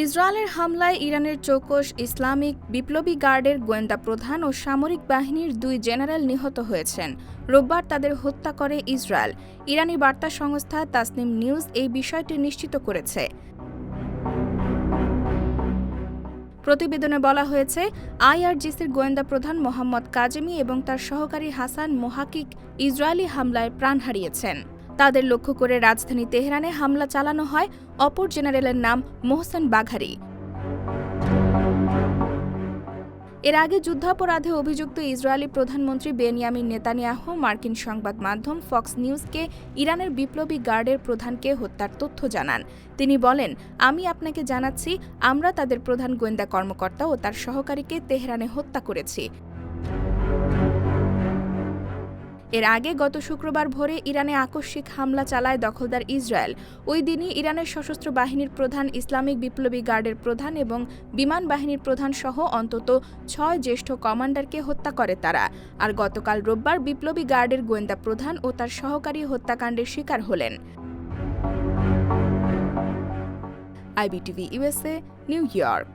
ইসরায়েলের হামলায় ইরানের চৌকস ইসলামিক বিপ্লবী গার্ডের গোয়েন্দা প্রধান ও সামরিক বাহিনীর দুই জেনারেল নিহত হয়েছেন। রোববার তাদের হত্যা করে ইসরায়েল। ইরানি বার্তা সংস্থা তাসনিম নিউজ এই বিষয়টি নিশ্চিত করেছে। প্রতিবেদনে বলা হয়েছে, আইআরজিসির গোয়েন্দা প্রধান মোহাম্মদ কাজেমি এবং তার সহকারী হাসান মোহাকিক ইসরায়েলি হামলায় প্রাণ হারিয়েছেন। তাদের লক্ষ্য করে রাজধানী তেহরানে হামলা চালানো হয়, অপর জেনারেলের নাম মোহসেন বাঘারি। এর আগে যুদ্ধাপরাধে অভিযুক্ত ইসরায়েলি প্রধানমন্ত্রী বেনিয়ামিন নেতানিয়াহু, মার্কিন সংবাদ মাধ্যম ফক্স নিউজকে ইরানের বিপ্লবী গার্ডের প্রধানকে হত্যার তথ্য জানান। তিনি বলেন, আমি আপনাকে জানাচ্ছি, আমরা তাদের প্রধান গোয়েন্দা কর্মকর্তা ও তার সহকারীকে তেহরানে হত্যা করেছি। এর আগে গত শুক্রবার ভোরে ইরানে আকস্মিক হামলা চালায় দখলদার ইসরায়েল। ওই দিনই ইরানের সশস্ত্র বাহিনীর প্রধান ইসলামিক বিপ্লবী গার্ডের প্রধান এবং বিমান বাহিনীর প্রধান সহ অন্তত ছয় জ্যেষ্ঠ কমান্ডারকে হত্যা করে তারা। আর গতকাল রোববার বিপ্লবী গার্ডের গোয়েন্দা প্রধান ও তার সহকারী হত্যাকাণ্ডের শিকার হলেন। IBTV USA New York.